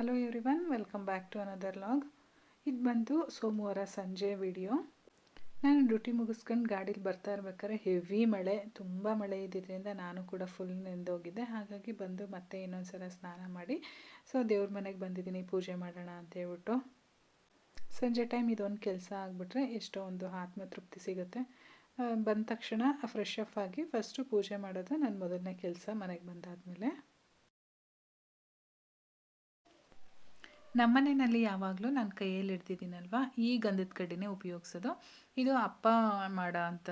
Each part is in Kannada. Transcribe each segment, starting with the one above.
Hello everyone welcome back to another log ಇದು ಬಂದು ಸೋಮವಾರ ಸಂಜೆ ವಿಡಿಯೋ ನಾನು ಡ್ಯೂಟಿ ಮುಗಿಸ್ಕೊಂಡು ಗಾಡೀಲಿ ಬರ್ತಾ ಇರ್ಬೇಕಾದ್ರೆ ಹೆವಿ ಮಳೆ, ತುಂಬ ಮಳೆ ಇದ್ದಿದ್ದರಿಂದ ನಾನು ಕೂಡ ಫುಲ್ ನೆಂದೋಗಿದ್ದೆ ಹಾಗಾಗಿ ಬಂದು ಮತ್ತೆ ಇನ್ನೊಂದು ಸಲ ಸ್ನಾನ ಮಾಡಿ, ಸೊ ದೇವ್ರ ಮನೆಗೆ ಬಂದಿದ್ದೀನಿ, ಪೂಜೆ ಮಾಡೋಣ ಅಂತ ಹೇಳ್ಬಿಟ್ಟು. ಸಂಜೆ ಟೈಮ್ ಇದೊಂದು ಕೆಲಸ ಆಗಿಬಿಟ್ರೆ ಎಷ್ಟೋ ಒಂದು ಆತ್ಮ ತೃಪ್ತಿ ಸಿಗುತ್ತೆ ಬಂದ ತಕ್ಷಣ ಫ್ರೆಶ್ ಅಪ್ ಆಗಿ ಫಸ್ಟು ಪೂಜೆ ಮಾಡೋದು ನನ್ನ ಮೊದಲನೇ ಕೆಲಸ ಮನೆಗೆ ಬಂದಾದಮೇಲೆ. ನಮ್ಮನೆಯಲ್ಲಿ ಯಾವಾಗಲೂ ನಾನು ಕೈಯಲ್ಲಿ ಹಿಡ್ದಿದ್ದೀನಲ್ವ ಈ ಗಂಧದ ಕಡ್ಡಿನೇ ಉಪಯೋಗಿಸೋದು. ಇದು ಅಪ್ಪ ಮಾಡೋ ಅಂಥ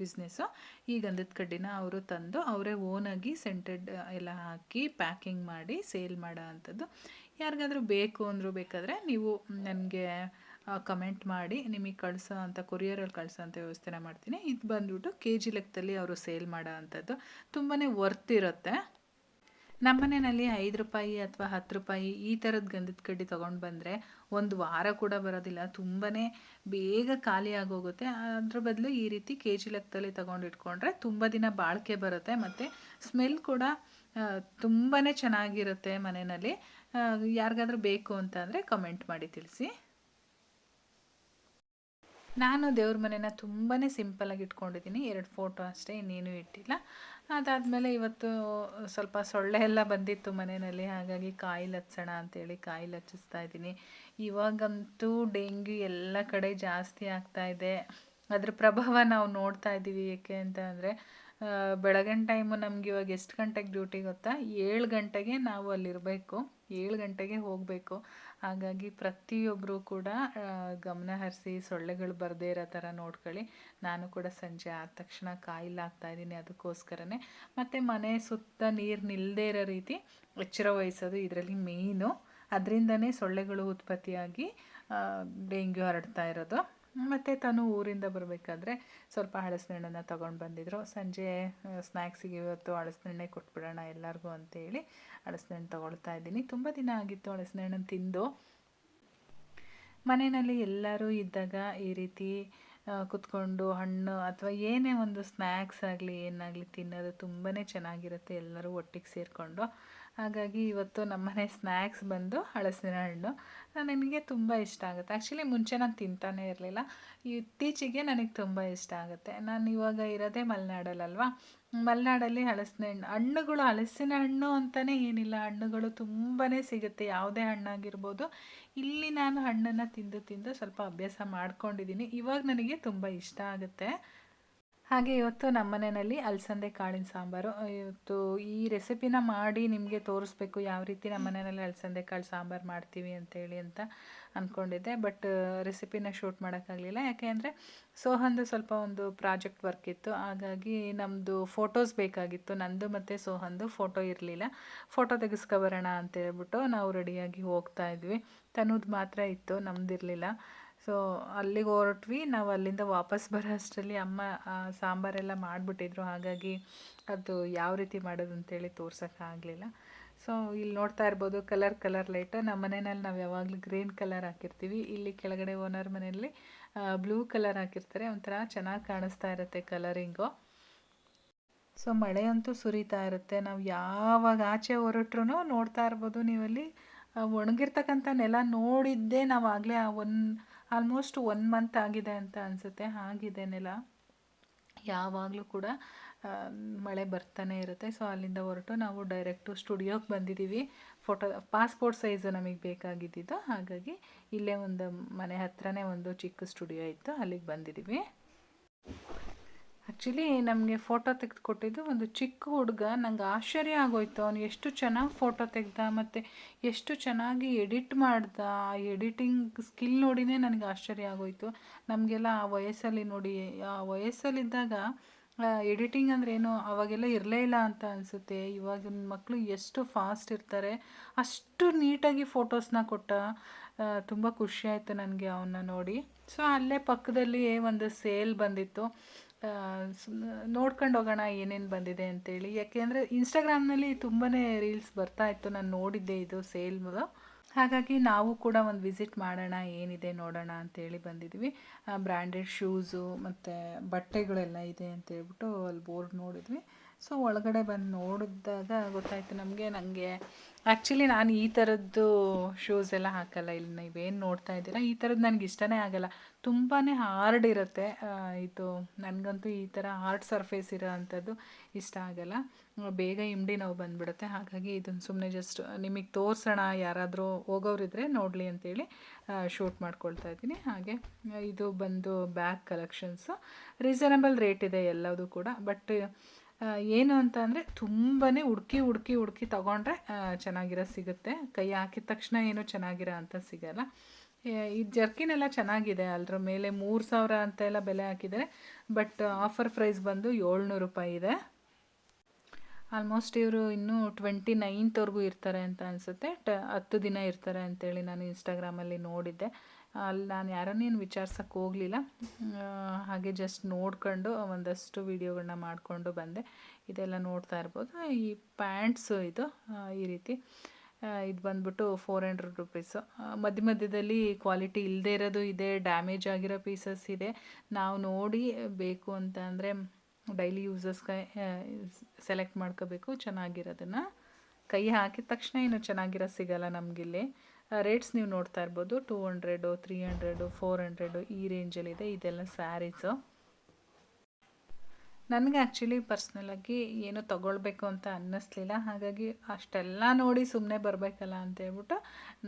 ಬಿಸ್ನೆಸ್ಸು ಈ ಗಂಧದ ಕಡ್ಡಿನ ಅವರು ತಂದು ಅವರೇ ಓನಾಗಿ ಸೆಂಟೆಡ್ ಎಲ್ಲ ಹಾಕಿ ಪ್ಯಾಕಿಂಗ್ ಮಾಡಿ ಸೇಲ್ ಮಾಡೋ ಅಂಥದ್ದು. ಯಾರಿಗಾದರೂ ಬೇಕು ಅಂದರೂ ಬೇಕಾದರೆ ನೀವು ನನಗೆ ಕಮೆಂಟ್ ಮಾಡಿ, ನಿಮಗೆ ಕಳಿಸೋ ಅಂಥ ಕೊರಿಯರಲ್ಲಿ ಕಳಿಸೋ ಅಂಥ ವ್ಯವಸ್ಥೆನ ಮಾಡ್ತೀನಿ. ಇದು ಬಂದ್ಬಿಟ್ಟು ಕೆ ಜಿ ಲೆಕ್ಕದಲ್ಲಿ ಅವರು ಸೇಲ್ ಮಾಡೋ ಅಂಥದ್ದು. ತುಂಬಾ ವರ್ತ್ ಇರುತ್ತೆ. ನಮ್ಮನೆಯಲ್ಲಿ ಐದು ರೂಪಾಯಿ ಅಥವಾ ಹತ್ತು ರೂಪಾಯಿ ಈ ಥರದ ಗಂಧದ ಕಡ್ಡಿ ತೊಗೊಂಡು ಬಂದರೆ ಒಂದು ವಾರ ಕೂಡ ಬರೋದಿಲ್ಲ. ತುಂಬಾ ಬೇಗ ಖಾಲಿ ಆಗೋಗುತ್ತೆ. ಅದ್ರ ಬದಲು ಈ ರೀತಿ ಕೆ ಜಿ ಲೆಕ್ಕದಲ್ಲಿ ತೊಗೊಂಡು ಇಟ್ಕೊಂಡ್ರೆ ತುಂಬ ದಿನ ಬಾಳಿಕೆ ಬರುತ್ತೆ ಮತ್ತು ಸ್ಮೆಲ್ ಕೂಡ ತುಂಬಾ ಚೆನ್ನಾಗಿರುತ್ತೆ ಮನೆಯಲ್ಲಿ. ಯಾರಿಗಾದ್ರೂ ಬೇಕು ಅಂತ ಅಂದರೆ ಕಮೆಂಟ್ ಮಾಡಿ ತಿಳಿಸಿ. ನಾನು ದೇವ್ರ ಮನೆನ ತುಂಬಾ ಸಿಂಪಲಾಗಿ ಇಟ್ಕೊಂಡಿದ್ದೀನಿ. ಎರಡು ಫೋಟೋ ಅಷ್ಟೇ, ಇನ್ನೇನು ಇಟ್ಟಿಲ್ಲ. ಅದಾದಮೇಲೆ ಇವತ್ತು ಸ್ವಲ್ಪ ಸೊಳ್ಳೆ ಎಲ್ಲ ಬಂದಿತ್ತು ಮನೆಯಲ್ಲಿ, ಹಾಗಾಗಿ ಕಾಯಿಲೆ ಹಚ್ಚೋಣ ಅಂತೇಳಿ ಕಾಯಿಲೆ ಹಚ್ಚಿಸ್ತಾ ಇದ್ದೀನಿ. ಇವಾಗಂತೂ ಡೆಂಗ್ಯೂ ಎಲ್ಲ ಕಡೆ ಜಾಸ್ತಿ ಆಗ್ತಾ ಇದೆ. ಅದ್ರ ಪ್ರಭಾವ ನಾವು ನೋಡ್ತಾ ಇದ್ದೀವಿ ಏಕೆ ಅಂತ ಅಂದರೆ ಬೆಳಗಿನ ಟೈಮು ನಮ್ಗೆ ಇವಾಗ ಎಷ್ಟು ಗಂಟೆಗೆ ಡ್ಯೂಟಿ ಗೊತ್ತಾ? ಏಳು ಗಂಟೆಗೆ ನಾವು ಅಲ್ಲಿರಬೇಕು. ಏಳು ಗಂಟೆಗೆ ಹೋಗಬೇಕು. ಹಾಗಾಗಿ ಪ್ರತಿಯೊಬ್ಬರು ಕೂಡ ಗಮನ ಹರಿಸಿ ಸೊಳ್ಳೆಗಳು ಬರದೇ ಇರೋ ಥರ ನೋಡ್ಕೊಳ್ಳಿ. ನಾನು ಕೂಡ ಸಂಜೆ ಆದ ತಕ್ಷಣ ಕಾಯಿಲೆ ಆಗ್ತಾ ಇದ್ದೀನಿ ಅದಕ್ಕೋಸ್ಕರನೇ. ಮತ್ತು ಮನೆ ಸುತ್ತ ನೀರು ನಿಲ್ಲದೇ ಇರೋ ರೀತಿ ಎಚ್ಚರ ವಹಿಸೋದು ಇದರಲ್ಲಿ ಮೇಯ್ನು. ಅದರಿಂದನೇ ಸೊಳ್ಳೆಗಳು ಉತ್ಪತ್ತಿಯಾಗಿ ಡೆಂಗ್ಯೂ ಹರಡ್ತಾ ಇರೋದು. ಮತ್ತು ತಾನು ಊರಿಂದ ಬರಬೇಕಾದ್ರೆ ಸ್ವಲ್ಪ ಹಳಸಿನಣ್ಣನ್ನು ತೊಗೊಂಡು ಬಂದಿದ್ರು. ಸಂಜೆ ಸ್ನ್ಯಾಕ್ಸಿಗೆ ಇವತ್ತು ಹಳಸಿನಣ್ಣೆ ಕೊಟ್ಬಿಡೋಣ ಎಲ್ಲರಿಗೂ ಅಂತೇಳಿ ಹಳಸಿನಣ್ಣು ತೊಗೊಳ್ತಾ ಇದ್ದೀನಿ. ತುಂಬ ದಿನ ಆಗಿತ್ತು ಹಳಸಿನಣ್ಣನ್ನು ತಿಂದು. ಮನೆಯಲ್ಲಿ ಎಲ್ಲರೂ ಇದ್ದಾಗ ಈ ರೀತಿ ಕುತ್ಕೊಂಡು ಹಣ್ಣು ಅಥವಾ ಏನೇ ಒಂದು ಸ್ನ್ಯಾಕ್ಸ್ ಆಗಲಿ ಏನಾಗಲಿ ತಿನ್ನೋದು ತುಂಬಾ ಚೆನ್ನಾಗಿರುತ್ತೆ. ಎಲ್ಲರೂ ಒಟ್ಟಿಗೆ ಸೇರಿಕೊಂಡು ಹಾಗಾಗಿ ಇವತ್ತು ನಮ್ಮನೆ ಸ್ನ್ಯಾಕ್ಸ್ ಬಂದು ಹಳಸಿನ ಹಣ್ಣು. ನನಗೆ ತುಂಬ ಇಷ್ಟ ಆಗುತ್ತೆ. ಆ್ಯಕ್ಚುಲಿ ಮುಂಚೆ ನಾನು ತಿಂತಾನೆ ಇರಲಿಲ್ಲ. ಇತ್ತೀಚೆಗೆ ನನಗೆ ತುಂಬ ಇಷ್ಟ ಆಗುತ್ತೆ. ನಾನು ಇವಾಗ ಇರೋದೇ ಮಲೆನಾಡಲ್ಲಲ್ವಾ? ಮಲೆನಾಡಲ್ಲಿ ಹಲಸಿನ ಹಣ್ಣು. ಹಣ್ಣುಗಳು ಹಲಸಿನ ಹಣ್ಣು ಅಂತಲೇ ಏನಿಲ್ಲ. ಹಣ್ಣುಗಳು ತುಂಬಾ ಸಿಗುತ್ತೆ. ಯಾವುದೇ ಹಣ್ಣಾಗಿರ್ಬೋದು. ಇಲ್ಲಿ ನಾನು ಹಣ್ಣನ್ನು ತಿಂದು ತಿಂದು ಸ್ವಲ್ಪ ಅಭ್ಯಾಸ ಮಾಡ್ಕೊಂಡಿದ್ದೀನಿ. ಇವಾಗ ನನಗೆ ತುಂಬ ಇಷ್ಟ ಆಗುತ್ತೆ. ಹಾಗೆ ಇವತ್ತು ನಮ್ಮ ಮನೆಯಲ್ಲಿ ಅಲಸಂದೆ ಕಾಳಿನ ಸಾಂಬಾರು. ಇವತ್ತು ಈ ರೆಸಿಪಿನ ಮಾಡಿ ನಿಮಗೆ ತೋರಿಸ್ಬೇಕು ಯಾವ ರೀತಿ ನಮ್ಮ ಮನೆಯಲ್ಲಿ ಅಲಸಂದೆ ಕಾಳು ಸಾಂಬಾರು ಮಾಡ್ತೀವಿ ಅಂತೇಳಿ ಅಂತ ಅಂದ್ಕೊಂಡಿದ್ದೆ ಬಟ್ ರೆಸಿಪಿನ ಶೂಟ್ ಮಾಡೋಕ್ಕಾಗಲಿಲ್ಲ. ಯಾಕೆ ಅಂದರೆ ಸೋಹಂದು ಸ್ವಲ್ಪ ಒಂದು ಪ್ರಾಜೆಕ್ಟ್ ವರ್ಕ್ ಇತ್ತು. ಹಾಗಾಗಿ ನಮ್ಮದು ಫೋಟೋಸ್ ಬೇಕಾಗಿತ್ತು. ನಂದು ಮತ್ತು ಸೋಹಂದು ಫೋಟೋ ಇರಲಿಲ್ಲ. ಫೋಟೋ ತೆಗೆಸ್ಕೊಬರೋಣ ಅಂತ ಹೇಳ್ಬಿಟ್ಟು ನಾವು ರೆಡಿಯಾಗಿ ಹೋಗ್ತಾ ಇದ್ವಿ. ತನ್ನದು ಮಾತ್ರ ಇತ್ತು, ನಮ್ದಿರಲಿಲ್ಲ. ಸೊ ಅಲ್ಲಿಗೆ ಹೊರಟ್ವಿ. ನಾವು ಅಲ್ಲಿಂದ ವಾಪಸ್ ಬರೋ ಅಷ್ಟರಲ್ಲಿ ಅಮ್ಮ ಆ, ಸಾಂಬಾರೆಲ್ಲ ಮಾಡಿಬಿಟ್ಟಿದ್ರು. ಹಾಗಾಗಿ ಅದು ಯಾವ ರೀತಿ ಮಾಡೋದು ಅಂತೇಳಿ ತೋರ್ಸೋಕ್ಕಾಗಲಿಲ್ಲ ಸೊ ಇಲ್ಲಿ ನೋಡ್ತಾ ಇರ್ಬೋದು ಕಲರ್ ಕಲರ್ ಲೈಟು. ನಮ್ಮ ಮನೆಯಲ್ಲಿ ನಾವು ಯಾವಾಗಲೂ ಗ್ರೀನ್ ಕಲರ್ ಹಾಕಿರ್ತೀವಿ. ಇಲ್ಲಿ ಕೆಳಗಡೆ ಓನರ್ ಮನೆಯಲ್ಲಿ ಬ್ಲೂ ಕಲರ್ ಹಾಕಿರ್ತಾರೆ. ಒಂಥರ ಚೆನ್ನಾಗಿ ಕಾಣಿಸ್ತಾ ಇರುತ್ತೆ ಕಲರಿಂಗು. ಸೊ ಮಳೆ ಅಂತೂ ಸುರಿತಾ ಇರುತ್ತೆ. ನಾವು ಯಾವಾಗ ಆಚೆ ಹೊರಟ್ರು ನೋಡ್ತಾ ಇರ್ಬೋದು ನೀವಲ್ಲಿ ಆ, ಒಣಗಿರ್ತಕ್ಕಂಥ ನೆಲ ನೋಡಿದ್ದೇ ನಾವು ಆಗಲೇ ಒನ್ ಆಲ್ಮೋಸ್ಟ್ ಒನ್ ಮಂತ್ ಆಗಿದೆ ಅಂತ ಅನಿಸುತ್ತೆ. ಆಗಿದೆ ನೆಲ. ಯಾವಾಗಲೂ ಕೂಡ ಮಳೆ ಬರ್ತಾನೆ ಇರುತ್ತೆ. ಸೊ ಅಲ್ಲಿಂದ ಹೊರಟು ನಾವು ಡೈರೆಕ್ಟು ಸ್ಟುಡಿಯೋಗೆ ಬಂದಿದ್ದೀವಿ ಫೋಟೋ ಪಾಸ್ಪೋರ್ಟ್ ಸೈಜು ನಮಗೆ ಬೇಕಾಗಿದ್ದಿದ್ದು. ಹಾಗಾಗಿ ಇಲ್ಲೇ ಒಂದು ಮನೆ ಹತ್ರನೇ ಒಂದು ಚಿಕ್ಕ ಸ್ಟುಡಿಯೋ ಇತ್ತು. ಅಲ್ಲಿಗೆ ಬಂದಿದ್ದೀವಿ ಆ್ಯಕ್ಚುಲಿ ನಮಗೆ ಫೋಟೋ ತೆಗೆದು ಕೊಟ್ಟಿದ್ದು ಒಂದು ಚಿಕ್ಕ ಹುಡುಗ. ನಂಗೆ ಆಶ್ಚರ್ಯ ಆಗೋಯ್ತು. ಅವನು ಎಷ್ಟು ಚೆನ್ನಾಗಿ ಫೋಟೋ ತೆಗ್ದ, ಮತ್ತು ಎಷ್ಟು ಚೆನ್ನಾಗಿ ಎಡಿಟ್ ಮಾಡ್ದ. ಆ ಎಡಿಟಿಂಗ್ ಸ್ಕಿಲ್ ನೋಡಿನೇ ನನಗೆ ಆಶ್ಚರ್ಯ ಆಗೋಯ್ತು. ನಮಗೆಲ್ಲ ಆ ವಯಸ್ಸಲ್ಲಿ ನೋಡಿ, ಆ ವಯಸ್ಸಲ್ಲಿದ್ದಾಗ ಎಡಿಟಿಂಗ್ ಅಂದ್ರೆ ಏನು, ಅವಾಗೆಲ್ಲ ಇರಲೇ ಇಲ್ಲ ಅಂತ ಅನಿಸುತ್ತೆ. ಇವಾಗಿನ ಮಕ್ಕಳು ಎಷ್ಟು ಫಾಸ್ಟ್ ಇರ್ತಾರೆ. ಅಷ್ಟು ನೀಟಾಗಿ ಫೋಟೋಸ್ನ ಕೊಟ್ಟ ತುಂಬ ಖುಷಿ ಆಯಿತು ನನಗೆ ಅವನ್ನ ನೋಡಿ. ಸೊ ಅಲ್ಲೇ ಪಕ್ಕದಲ್ಲಿ ಒಂದು ಸೇಲ್ ಬಂದಿತ್ತು. ನೋಡ್ಕೊಂಡು ಹೋಗೋಣ ಏನೇನು ಬಂದಿದೆ ಅಂತೇಳಿ. ಯಾಕೆಂದರೆ ಇನ್ಸ್ಟಾಗ್ರಾಮ್ನಲ್ಲಿ ತುಂಬಾ ರೀಲ್ಸ್ ಬರ್ತಾ ಇತ್ತು, ನಾನು ನೋಡಿದ್ದೆ ಇದು ಸೇಲ್ ಹಾಗಾಗಿ ನಾವು ಕೂಡ ಒಂದು ವಿಸಿಟ್ ಮಾಡೋಣ, ಏನಿದೆ ನೋಡೋಣ ಅಂತೇಳಿ ಬಂದಿದ್ವಿ. ಬ್ರ್ಯಾಂಡೆಡ್ ಶೂಸು ಮತ್ತು ಬಟ್ಟೆಗಳೆಲ್ಲ ಇದೆ ಅಂತ ಹೇಳ್ಬಿಟ್ಟು ಅಲ್ಲಿ ಬೋರ್ಡ್ ನೋಡಿದ್ವಿ. ಸೊ ಒಳಗಡೆ ಬಂದು ನೋಡಿದಾಗ ಗೊತ್ತಾಯಿತು ನಮಗೆ ನನಗೆ ಆ್ಯಕ್ಚುಲಿ ನಾನು ಈ ಥರದ್ದು ಶೂಸ್ ಎಲ್ಲ ಹಾಕಲ್ಲ, ಇಲ್ಲಿ ನೀವೇನು ನೋಡ್ತಾ ಇದ್ದೀರಾ? ಈ ಥರದ್ದು ನನಗೆ ಇಷ್ಟನೇ ಆಗಲ್ಲ. ತುಂಬಾ ಹಾರ್ಡ್ ಇರುತ್ತೆ. ಇದು ನನಗಂತೂ ಈ ಥರ ಹಾರ್ಡ್ ಸರ್ಫೇಸ್ ಇರೋ ಅಂಥದ್ದು ಇಷ್ಟ ಆಗಲ್ಲ. ಬೇಗ ಇಮ್ಡಿ ನೋವು ಬಂದ್ಬಿಡುತ್ತೆ. ಹಾಗಾಗಿ ಇದನ್ನು ಸುಮ್ಮನೆ ಜಸ್ಟ್ ನಿಮಗೆ ತೋರಿಸೋಣ, ಯಾರಾದರೂ ಹೋಗೋರಿದ್ರೆ ನೋಡಲಿ ಅಂತೇಳಿ ಶೂಟ್ ಮಾಡ್ಕೊಳ್ತಾ ಇದ್ದೀನಿ. ಹಾಗೆ, ಇದು ಬಂದು ಬ್ಯಾಗ್ ಕಲೆಕ್ಷನ್ಸು ರೀಸನಬಲ್ ರೇಟ್ ಇದೆ ಎಲ್ಲದೂ ಕೂಡ. ಬಟ್ ಏನು ಅಂತ ಅಂದರೆ ತುಂಬಾ ಹುಡ್ಕಿ ಹುಡ್ಕಿ ಹುಡ್ಕಿ ತಗೊಂಡ್ರೆ ಚೆನ್ನಾಗಿರೋ ಸಿಗುತ್ತೆ. ಕೈ ಹಾಕಿದ ತಕ್ಷಣ ಏನು ಚೆನ್ನಾಗಿರೋ ಅಂತ ಸಿಗಲ್ಲ. ಈ ಜರ್ಕಿನ್ ಎಲ್ಲ ಚೆನ್ನಾಗಿದೆ. ಅದ್ರ ಮೇಲೆ ಮೂರು ಸಾವಿರ ಅಂತ ಎಲ್ಲ ಬೆಲೆ ಹಾಕಿದ್ದಾರೆ. ಬಟ್, ಆಫರ್ ಪ್ರೈಸ್ ಬಂದು ಏಳ್ನೂರು ರೂಪಾಯಿ ಇದೆ. ಆಲ್ಮೋಸ್ಟ್ ಇವರು ಇನ್ನೂ ಟ್ವೆಂಟಿ ನೈನ್ತ್ವರೆಗೂ ಇರ್ತಾರೆ ಅಂತ ಅನಿಸುತ್ತೆ. ಟ, ಹತ್ತು ದಿನ ಇರ್ತಾರೆ ಅಂತೇಳಿ ನಾನು ಇನ್ಸ್ಟಾಗ್ರಾಮಲ್ಲಿ ನೋಡಿದ್ದೆ. ಅಲ್ಲಿ ನಾನು ಯಾರನ್ನೇನು ವಿಚಾರ್ಸಕ್ಕೆ ಹೋಗಲಿಲ್ಲ. ಹಾಗೆ ಜಸ್ಟ್ ನೋಡ್ಕೊಂಡು ಒಂದಷ್ಟು ವೀಡಿಯೋಗಳನ್ನ ಮಾಡಿಕೊಂಡು ಬಂದೆ. ಇದೆಲ್ಲ ನೋಡ್ತಾ ಇರ್ಬೋದು. ಈ ಪ್ಯಾಂಟ್ಸು ಇದು ಈ ರೀತಿ. ಇದು ಬಂದ್ಬಿಟ್ಟು ಫೋರ್ ಹಂಡ್ರೆಡ್ ರುಪೀಸು ಮಧ್ಯ ಮಧ್ಯದಲ್ಲಿ ಕ್ವಾಲಿಟಿ ಇಲ್ಲದೆ ಇರೋದು ಇದೆ ಡ್ಯಾಮೇಜ್ ಆಗಿರೋ ಪೀಸಸ್ ಇದೆ. ನಾವು ನೋಡಿ ಬೇಕು ಅಂತ ಅಂದರೆ ಡೈಲಿ ಯೂಸಸ್ಗೆ ಸೆಲೆಕ್ಟ್ ಮಾಡ್ಕೋಬೇಕು. ಚೆನ್ನಾಗಿರೋದನ್ನು. ಕೈ ಹಾಕಿದ ತಕ್ಷಣ ಏನು ಚೆನ್ನಾಗಿರೋ ಸಿಗಲ್ಲ ನಮಗಿಲ್ಲಿ. ರೇಟ್ಸ್ ನೀವು ನೋಡ್ತಾ ಇರ್ಬೋದು. Two hundred three hundred four hundred ಈ ರೇಂಜಲ್ಲಿದೆ ಇದೆಲ್ಲ ಸ್ಯಾರೀಸು ನನಗೆ ಆ್ಯಕ್ಚುಲಿ ಪರ್ಸ್ನಲಾಗಿ ಏನು ತಗೊಳ್ಬೇಕು ಅಂತ ಅನ್ನಿಸ್ಲಿಲ್ಲ. ಹಾಗಾಗಿ ಅಷ್ಟೆಲ್ಲ ನೋಡಿ ಸುಮ್ಮನೆ ಬರಬೇಕಲ್ಲ ಅಂತ ಹೇಳ್ಬಿಟ್ಟು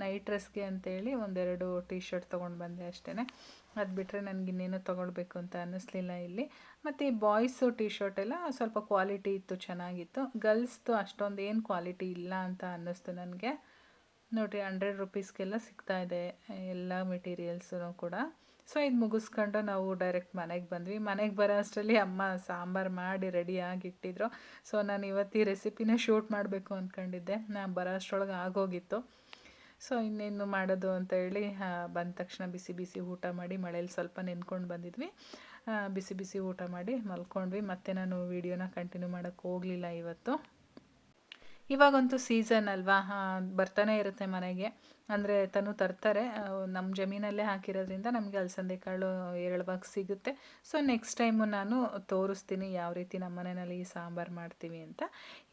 ನೈಟ್ ಡ್ರೆಸ್ಗೆ ಅಂತೇಳಿ ಒಂದೆರಡು ಟಿ ಶರ್ಟ್ ತೊಗೊಂಡು ಬಂದೆ ಅಷ್ಟೇ ಅದು ಬಿಟ್ಟರೆ ನನಗಿನ್ನೇನು ತೊಗೊಳ್ಬೇಕು ಅಂತ ಅನ್ನಿಸ್ಲಿಲ್ಲ ಇಲ್ಲಿ. ಮತ್ತು ಈ ಬಾಯ್ಸು ಟಿ ಶರ್ಟ್ ಎಲ್ಲ ಸ್ವಲ್ಪ ಕ್ವಾಲಿಟಿ ಇತ್ತು, ಚೆನ್ನಾಗಿತ್ತು. ಗರ್ಲ್ಸ್ದು ಅಷ್ಟೊಂದು ಏನು ಕ್ವಾಲಿಟಿ ಇಲ್ಲ ಅಂತ ಅನ್ನಿಸ್ತು ನನಗೆ. ನೋಡಿರಿ ಹಂಡ್ರೆಡ್ ರುಪೀಸ್ಗೆಲ್ಲ ಸಿಗ್ತಾ ಇದೆ, ಎಲ್ಲ ಮೆಟೀರಿಯಲ್ಸು ಕೂಡ. ಸೊ ಇದು ಮುಗಿಸ್ಕೊಂಡು ನಾವು ಡೈರೆಕ್ಟ್ ಮನೆಗೆ ಬಂದ್ವಿ. ಮನೆಗೆ ಬರೋ ಅಷ್ಟರಲ್ಲಿ ಅಮ್ಮ ಸಾಂಬಾರು ಮಾಡಿ ರೆಡಿಯಾಗಿ ಇಟ್ಟಿದ್ರು ಸೊ ನಾನು ಇವತ್ತು ಈ ರೆಸಿಪಿನ ಶೂಟ್ ಮಾಡಬೇಕು ಅಂದ್ಕೊಂಡಿದ್ದೆ ನಾನು ಬರೋ ಅಷ್ಟರೊಳಗೆ ಆಗೋಗಿತ್ತು. ಸೊ ಇನ್ನೇನು ಮಾಡೋದು ಅಂತ ಹೇಳಿ ಬಂದ ತಕ್ಷಣ ಬಿಸಿ ಬಿಸಿ ಊಟ ಮಾಡಿ ಮಳೇಲಿ ಸ್ವಲ್ಪ ನೆನ್ಕೊಂಡು ಬಂದಿದ್ವಿ. ಬಿಸಿ ಬಿಸಿ ಊಟ ಮಾಡಿ ಮಲ್ಕೊಂಡ್ವಿ. ಮತ್ತೆ ನಾನು ವೀಡಿಯೋನ ಕಂಟಿನ್ಯೂ ಮಾಡೋಕ್ಕೆ ಹೋಗಲಿಲ್ಲ ಇವತ್ತು. ಇವಾಗಂತೂ ಸೀಸನ್ ಅಲ್ವಾ? ಬರ್ತಾನೆ ಇರುತ್ತೆ ಮನೆಗೆ. ಅಂದರೆ ತನು ತರ್ತಾರೆ. ನಮ್ಮ ಜಮೀನಲ್ಲೇ ಹಾಕಿರೋದ್ರಿಂದ ನಮಗೆ ಅಲಸಂದೆ ಕಾಳು ಎರಳವಾಗಿ ಸಿಗುತ್ತೆ. ಸೊ ನೆಕ್ಸ್ಟ್ ಟೈಮು ನಾನು ತೋರಿಸ್ತೀನಿ ಯಾವ ರೀತಿ ನಮ್ಮ ಮನೆಯಲ್ಲಿ ಸಾಂಬಾರು ಮಾಡ್ತೀವಿ ಅಂತ.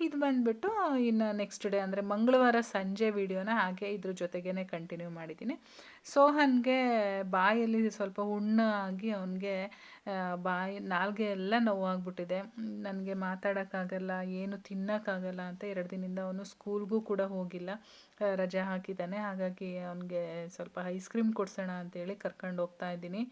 ಇದು ಬಂದುಬಿಟ್ಟು, ಇನ್ನು ನೆಕ್ಸ್ಟ್ ಡೇ ಅಂದರೆ ಮಂಗಳವಾರ ಸಂಜೆ ವಿಡಿಯೋನ ಹಾಗೆ ಇದ್ರ ಜೊತೆಗೇ ಕಂಟಿನ್ಯೂ ಮಾಡಿದ್ದೀನಿ. ಸೋಹನ್ಗೆ ಬಾಯಲ್ಲಿ ಸ್ವಲ್ಪ ಹುಣ್ಣು ಆಗಿ ಅವನಿಗೆ ಬಾಯಿ ನಾಲ್ಗೆ ಎಲ್ಲ ನೋವಾಗ್ಬಿಟ್ಟಿದೆ. ನನಗೆ ಮಾತಾಡೋಕ್ಕಾಗಲ್ಲ, ಏನು ತಿನ್ನೋಕ್ಕಾಗಲ್ಲ ಅಂತ ಎರಡು ದಿನದಿಂದ ಅವನು ಸ್ಕೂಲ್ಗೂ ಕೂಡ ಹೋಗಿಲ್ಲ. ರಜೆ ಹಾಕಿದ್ದಾನೆ. ಹಾಗಾಗಿ ಅವನಿಗೆ ಸ್ವಲ್ಪ ಐಸ್ ಕ್ರೀಮ್ ಕೊಡ್ಸೋಣ ಅಂತೇಳಿ ಕರ್ಕೊಂಡು ಹೋಗ್ತಾ ಇದ್ದೀನಿ.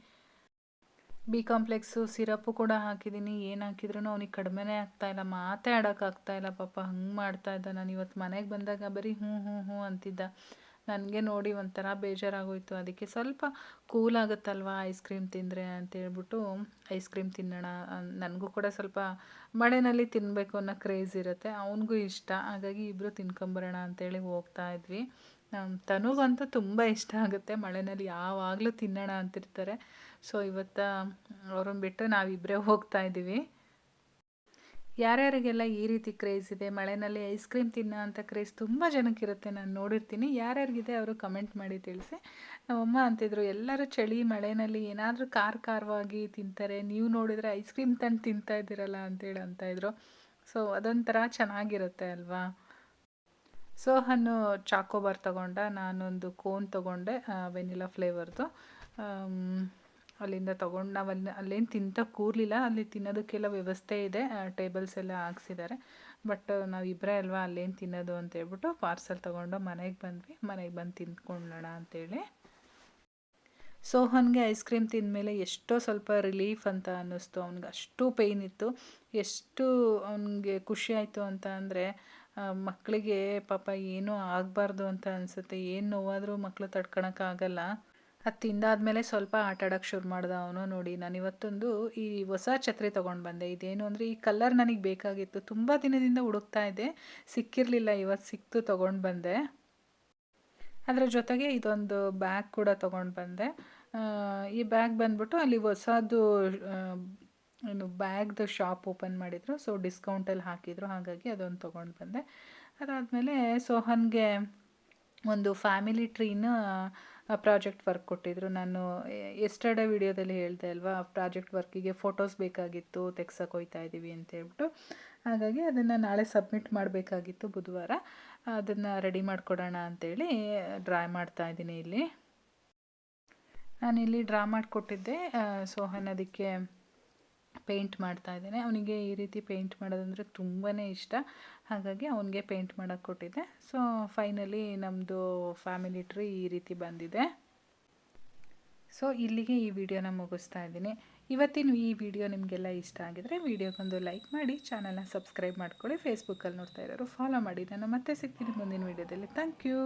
ಬಿ ಕಾಂಪ್ಲೆಕ್ಸು, ಸಿರಪ್ಪು ಕೂಡ ಹಾಕಿದ್ದೀನಿ. ಏನು ಹಾಕಿದ್ರೂ ಅವ್ನಿಗೆ ಕಡಿಮೆನೇ ಆಗ್ತಾಯಿಲ್ಲ ಮಾತೇ ಆಡೋಕ್ಕಾಗ್ತಾಯಿಲ್ಲ ಪಾಪ ಹಂಗೆ ಮಾಡ್ತಾ ಇದ್ದ. ನಾನು ಇವತ್ತು ಮನೆಗೆ ಬಂದಾಗ ಬರೀ ಹ್ಞೂ ಹ್ಞೂ ಹ್ಞೂ ಅಂತಿದ್ದ. ನನಗೆ ನೋಡಿ ಒಂಥರ ಬೇಜಾರಾಗೋಯ್ತು. ಅದಕ್ಕೆ ಸ್ವಲ್ಪ ಕೂಲ್ ಆಗುತ್ತಲ್ವಾ ಐಸ್ ಕ್ರೀಮ್ ತಿಂದರೆ ಅಂತೇಳ್ಬಿಟ್ಟು ಐಸ್ ಕ್ರೀಮ್ ತಿನ್ನೋಣ. ನನಗೂ ಕೂಡ ಸ್ವಲ್ಪ ಮಳೆನಲ್ಲಿ ತಿನ್ನಬೇಕು ಅನ್ನೋ ಕ್ರೇಜ್ ಇರುತ್ತೆ. ಅವನಿಗೂ ಇಷ್ಟ. ಹಾಗಾಗಿ ಇಬ್ಬರು ತಿನ್ಕೊಂಬರೋಣ ಅಂತೇಳಿ ಹೋಗ್ತಾ ಇದ್ವಿ. ತನಗಂತೂ ತುಂಬ ಇಷ್ಟ ಆಗುತ್ತೆ. ಮಳೆನಲ್ಲಿ ಯಾವಾಗಲೂ ತಿನ್ನೋಣ ಅಂತಿರ್ತಾರೆ. ಸೊ ಇವತ್ತು ಅವ್ರನ್ನ ಬಿಟ್ಟು ನಾವಿಬ್ಬರೇ ಹೋಗ್ತಾ ಇದ್ದೀವಿ. ಯಾರ್ಯಾರಿಗೆಲ್ಲ ಈ ರೀತಿ ಕ್ರೇಜ್ ಇದೆ, ಮಳೆನಲ್ಲಿ ಐಸ್ ಕ್ರೀಮ್ ತಿನ್ನೋ ಅಂತ ಕ್ರೇಜ್ ತುಂಬ ಜನಕ್ಕಿರುತ್ತೆ, ನಾನು ನೋಡಿರ್ತೀನಿ. ಯಾರ್ಯಾರಿಗಿದೆ ಅವರು ಕಮೆಂಟ್ ಮಾಡಿ ತಿಳಿಸಿ. ನಮ್ಮಮ್ಮ ಅಂತಿದ್ರು, ಎಲ್ಲರೂ ಚಳಿ, ಮಳೆನಲ್ಲಿ ಏನಾದರೂ ಖಾರ ಖಾರವಾಗಿ ತಿಂತಾರೆ, ನೀವು ನೋಡಿದರೆ ಐಸ್ ಕ್ರೀಮ್ ತಂದು ತಿಂತಾ ಇದ್ದೀರಲ್ಲ ಅಂತೇಳಿ ಅಂತಾಯಿದ್ರು ಸೊ ಅದೊಂಥರ ಚೆನ್ನಾಗಿರುತ್ತೆ ಅಲ್ವಾ? ಸೋಹನ್ನು ಚಾಕೋಬಾರ್ ತಗೊಂಡ, ನಾನೊಂದು ಕೋನ್ ತೊಗೊಂಡೆ ವೆನಿಲಾ ಫ್ಲೇವರ್ದು ಅಲ್ಲಿಂದ ತೊಗೊಂಡು ನಾವು ಅಲ್ಲಿ ಅಲ್ಲೇನು ತಿಂತ ಕೂರಲಿಲ್ಲ, ಅಲ್ಲಿ ತಿನ್ನೋದಕ್ಕೆಲ್ಲ ವ್ಯವಸ್ಥೆ ಇದೆ ಟೇಬಲ್ಸ್ ಎಲ್ಲ ಹಾಕ್ಸಿದ್ದಾರೆ. ಬಟ್ ನಾವು ಇಬ್ಬರೇ ಅಲ್ವಾ ಅಲ್ಲೇನು ತಿನ್ನೋದು ಅಂತ ಹೇಳ್ಬಿಟ್ಟು ಪಾರ್ಸಲ್ ತೊಗೊಂಡು ಮನೆಗೆ ಬಂದ್ವಿ. ಮನೆಗೆ ಬಂದು ತಿಂದ್ಕೊಳ್ಳೋಣ ಅಂತೇಳಿ. ಸೋಹನ್ಗೆ ಐಸ್ ಕ್ರೀಮ್ ತಿಂದಮೇಲೆ ಎಷ್ಟೋ ಸ್ವಲ್ಪ ರಿಲೀಫ್ ಅಂತ ಅನ್ನಿಸ್ತು ಅವ್ನಿಗೆ. ಅಷ್ಟು ಪೇಯ್ನ್ ಇತ್ತು. ಎಷ್ಟು ಅವನಿಗೆ ಖುಷಿ ಆಯಿತು ಅಂತ ಅಂದರೆ ಮಕ್ಕಳಿಗೆ ಪಾಪ ಏನೂ ಆಗಬಾರ್ದು ಅಂತ ಅನಿಸುತ್ತೆ. ಏನು ನೋವಾದರೂ ಮಕ್ಕಳು ತಡ್ಕೊಳಕ್ಕಾಗಲ್ಲ ಅದು ತಿಂದಾದಮೇಲೆ ಸ್ವಲ್ಪ ಆಟ ಆಡೋಕ್ಕೆ ಶುರು ಮಾಡ್ದ ಅವನು ನೋಡಿ. ನಾನು ಇವತ್ತೊಂದು ಈ ಹೊಸ ಛತ್ರಿ ತೊಗೊಂಡು ಬಂದೆ. ಇದೇನು ಅಂದರೆ ಈ ಕಲರ್ ನನಗೆ ಬೇಕಾಗಿತ್ತು. ತುಂಬ ದಿನದಿಂದ ಹುಡುಕ್ತಾ ಇದ್ದೆ. ಸಿಕ್ಕಿರಲಿಲ್ಲ. ಇವತ್ತು ಸಿಕ್ತು ತೊಗೊಂಡು ಬಂದೆ. ಅದರ ಜೊತೆಗೆ ಇದೊಂದು ಬ್ಯಾಗ್ ಕೂಡ ತೊಗೊಂಡು ಬಂದೆ. ಈ ಬ್ಯಾಗ್ ಬಂದ್ಬಿಟ್ಟು ಅಲ್ಲಿ ಹೊಸದು ಏನು ಬ್ಯಾಗ್ದು ಶಾಪ್ ಓಪನ್ ಮಾಡಿದರು. ಸೊ ಡಿಸ್ಕೌಂಟಲ್ಲಿ ಹಾಕಿದರು. ಹಾಗಾಗಿ ಅದೊಂದು ತೊಗೊಂಡು ಬಂದೆ. ಅದಾದಮೇಲೆ ಸೋಹನ್ಗೆ ಒಂದು ಫ್ಯಾಮಿಲಿ ಟ್ರೀನ ಪ್ರಾಜೆಕ್ಟ್ ವರ್ಕ್ ಕೊಟ್ಟಿದ್ರು. ನಾನು ಎಸ್ಟರ್ಡೇ ವಿಡಿಯೋದಲ್ಲಿ ಹೇಳಿದೆ ಅಲ್ವಾ ಪ್ರಾಜೆಕ್ಟ್ ವರ್ಕಿಗೆ ಫೋಟೋಸ್ ಬೇಕಾಗಿತ್ತು ತೆಗ್ಸಕ್ಕೆ ಹೋಯ್ತಾ ಇದ್ದೀವಿ ಅಂತ ಹೇಳ್ಬಿಟ್ಟು. ಹಾಗಾಗಿ ಅದನ್ನು ನಾಳೆ ಸಬ್ಮಿಟ್ ಮಾಡಬೇಕಾಗಿತ್ತು ಬುಧವಾರ. ಅದನ್ನು ರೆಡಿ ಮಾಡಿಕೊಡೋಣ ಅಂತೇಳಿ ಡ್ರಾ ಮಾಡ್ತಾ ಇದ್ದೀನಿ ಇಲ್ಲಿ. ನಾನಿಲ್ಲಿ ಡ್ರಾ ಮಾಡಿಕೊಟ್ಟಿದ್ದೆ ಸೋಹನ್ ಅದಕ್ಕೆ ಪೇಂಟ್ ಮಾಡ್ತಾ ಇದ್ದೇನೆ. ಅವನಿಗೆ ಈ ರೀತಿ ಪೇಂಟ್ ಮಾಡೋದಂದರೆ ತುಂಬಾ ಇಷ್ಟ. ಹಾಗಾಗಿ ಅವನಿಗೆ ಪೇಂಟ್ ಮಾಡೋಕ್ಕೆ ಕೊಟ್ಟಿದ್ದೆ. ಸೊ, ಫೈನಲಿ ನಮ್ಮದು ಫ್ಯಾಮಿಲಿ ಟ್ರೀ ಈ ರೀತಿ ಬಂದಿದೆ. ಸೊ, ಇಲ್ಲಿಗೆ ಈ ವಿಡಿಯೋನ ಮುಗಿಸ್ತಾ ಇದ್ದೀನಿ. ಇವತ್ತಿನ ಈ ವಿಡಿಯೋ ನಿಮಗೆಲ್ಲ ಇಷ್ಟ ಆಗಿದರೆ ವಿಡಿಯೋಗೊಂದು ಲೈಕ್ ಮಾಡಿ, ಚಾನಲ್ನ ಸಬ್ಸ್ಕ್ರೈಬ್ ಮಾಡ್ಕೊಳ್ಳಿ. ಫೇಸ್ಬುಕ್ಕಲ್ಲಿ ನೋಡ್ತಾ ಇರೋರು ಫಾಲೋ ಮಾಡಿ. ನಾನು ಮತ್ತೆ ಸಿಗ್ತೀನಿ ಮುಂದಿನ ವಿಡಿಯೋದಲ್ಲಿ. Thank you